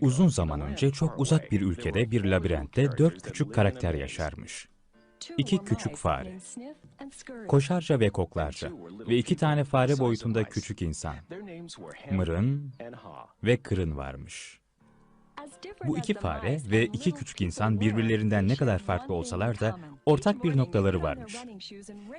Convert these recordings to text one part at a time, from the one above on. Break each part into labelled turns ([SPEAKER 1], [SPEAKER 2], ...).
[SPEAKER 1] Uzun zaman önce çok uzak bir ülkede bir labirentte dört küçük karakter yaşarmış.
[SPEAKER 2] İki küçük fare.
[SPEAKER 1] Koşarca ve koklarca ve iki tane fare boyutunda küçük insan, mırın ve kırın varmış. Bu iki fare ve iki küçük insan birbirlerinden ne kadar farklı olsalar da ortak bir noktaları varmış.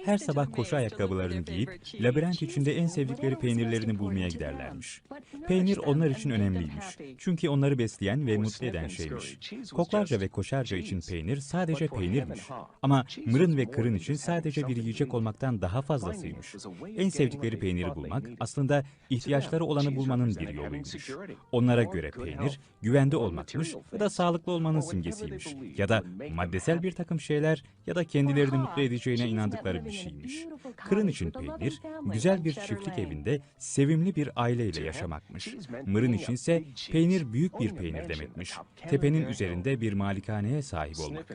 [SPEAKER 1] Her sabah koşu ayakkabılarını giyip labirent içinde en sevdikleri peynirlerini bulmaya giderlermiş. Peynir onlar için önemliymiş. Çünkü onları besleyen ve mutlu eden şeymiş. Koklarca ve koşarca için peynir sadece peynirmiş. Ama mırın ve kırın için sadece bir yiyecek olmaktan daha fazlasıymış. En sevdikleri peyniri bulmak aslında ihtiyaçları olanı bulmanın bir yoluymuş. Onlara göre peynir güvende olmakmış ya da sağlıklı olmanın simgesiymiş. Ya da maddesel bir takım şeyler ya da kendilerini mutlu edeceğine inandıkları bir şeymiş. Kırın için peynir, güzel bir çiftlik evinde sevimli bir aileyle yaşamakmış. Mırın içinse peynir büyük bir peynir demekmiş. Tepenin üzerinde bir malikaneye sahip olmak.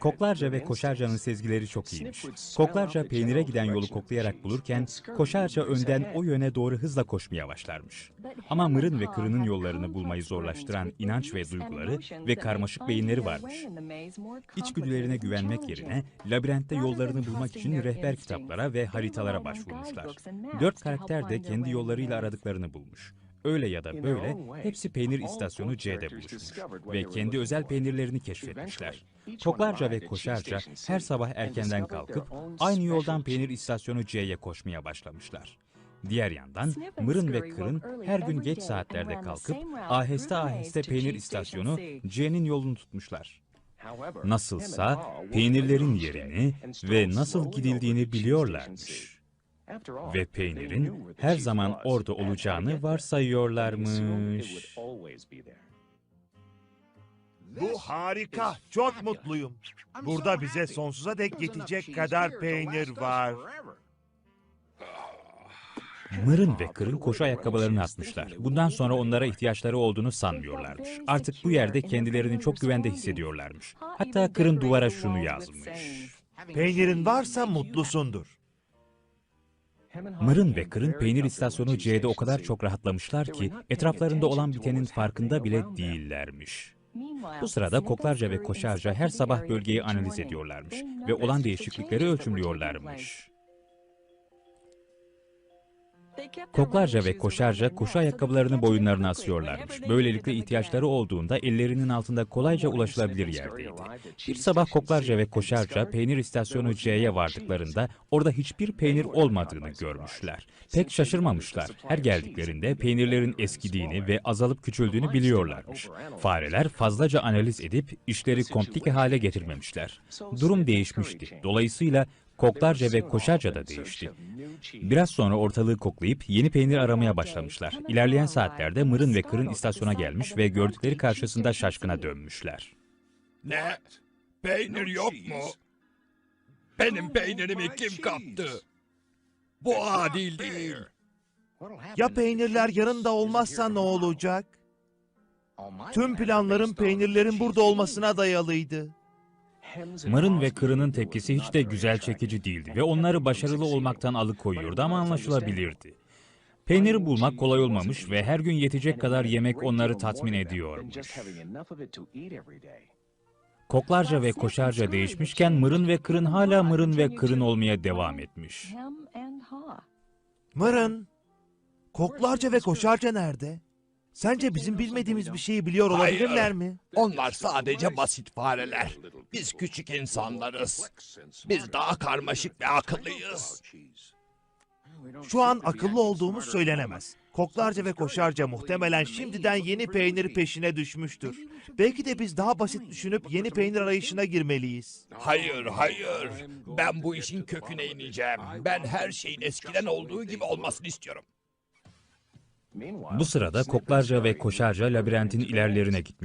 [SPEAKER 1] Koklarca ve koşarcanın sezgileri çok iyiymiş. Koklarca peynire giden yolu koklayarak bulurken, koşarca önden o yöne doğru hızla koşmaya başlarmış. Ama mırın ve kırının yollarını bulmayı zorlaştıran inanç ve duyguları ve karmaşık beyinleri varmış. İçgüdülerine güvenmek yerine labirentte yollarını bulmak için rehber kitaplara ve haritalara başvurmuşlar. Dört karakter de kendi yollarıyla aradıklarını bulmuş. Öyle ya da böyle hepsi peynir istasyonu C'de buluşmuş ve kendi özel peynirlerini keşfetmişler. Koklarca ve koşarca her sabah erkenden kalkıp aynı yoldan peynir istasyonu C'ye koşmaya başlamışlar. Diğer yandan Mırın ve Kırın her gün geç saatlerde kalkıp aheste aheste peynir istasyonu C'nin yolunu tutmuşlar. Nasılsa peynirlerin yerini ve nasıl gidildiğini biliyorlarmış. Ve peynirin her zaman orada olacağını varsayıyorlarmış.
[SPEAKER 3] Bu harika. Çok mutluyum. Burada bize sonsuza dek yetecek kadar peynir var.
[SPEAKER 1] Mırın ve Kırın koşu ayakkabılarını atmışlar. Bundan sonra onlara ihtiyaçları olduğunu sanmıyorlarmış. Artık bu yerde kendilerini çok güvende hissediyorlarmış. Hatta Kırın duvara şunu yazmış.
[SPEAKER 3] Peynirin varsa mutlusundur.
[SPEAKER 1] Mırın ve Kırın peynir istasyonu C'de o kadar çok rahatlamışlar ki etraflarında olan bitenin farkında bile değillermiş. Bu sırada koklarca ve koşarca her sabah bölgeyi analiz ediyorlarmış ve olan değişiklikleri ölçümlüyorlarmış. Koklarca ve koşarca koşu ayakkabılarını boyunlarına asıyorlarmış. Böylelikle ihtiyaçları olduğunda ellerinin altında kolayca ulaşılabilir yerdeydi. Bir sabah koklarca ve koşarca peynir istasyonu C'ye vardıklarında orada hiçbir peynir olmadığını görmüşler. Pek şaşırmamışlar. Her geldiklerinde peynirlerin eskidiğini ve azalıp küçüldüğünü biliyorlarmış. Fareler fazlaca analiz edip işleri komplike hale getirmemişler. Durum değişmişti. Dolayısıyla koklarca ve koşarca da değişti. Biraz sonra ortalığı koklayıp yeni peynir aramaya başlamışlar. İlerleyen saatlerde Mırın ve Kırın istasyona gelmiş ve gördükleri karşısında şaşkına dönmüşler.
[SPEAKER 4] Ne? Peynir yok mu? Benim peynirimi kim kaptı? Bu adil değil.
[SPEAKER 3] Ya peynirler yarın da olmazsa ne olacak? Tüm planlarım peynirlerin burada olmasına dayalıydı.
[SPEAKER 1] Mırın ve Kırın'ın tepkisi hiç de güzel çekici değildi ve onları başarılı olmaktan alıkoyuyordu ama anlaşılabilirdi. Peyniri bulmak kolay olmamış ve her gün yetecek kadar yemek onları tatmin ediyormuş. Koklarca ve koşarca değişmişken Mırın ve Kırın hala Mırın ve Kırın olmaya devam etmiş.
[SPEAKER 3] Mırın, koklarca ve koşarca nerede? Sence bizim bilmediğimiz bir şeyi biliyor olabilirler
[SPEAKER 4] Hayır.
[SPEAKER 3] mi?
[SPEAKER 4] Onlar sadece basit fareler. Biz küçük insanlarız. Biz daha karmaşık ve akıllıyız.
[SPEAKER 3] Şu an akıllı olduğumuz söylenemez. Koklarca ve koşarca muhtemelen şimdiden yeni peynir peşine düşmüştür. Belki de biz daha basit düşünüp yeni peynir arayışına girmeliyiz.
[SPEAKER 4] Hayır, hayır. Ben bu işin köküne ineceğim. Ben her şeyin eskiden olduğu gibi olmasını istiyorum.
[SPEAKER 1] Bu sırada koklarca ve koşarca labirentin ilerlerine gitmiş.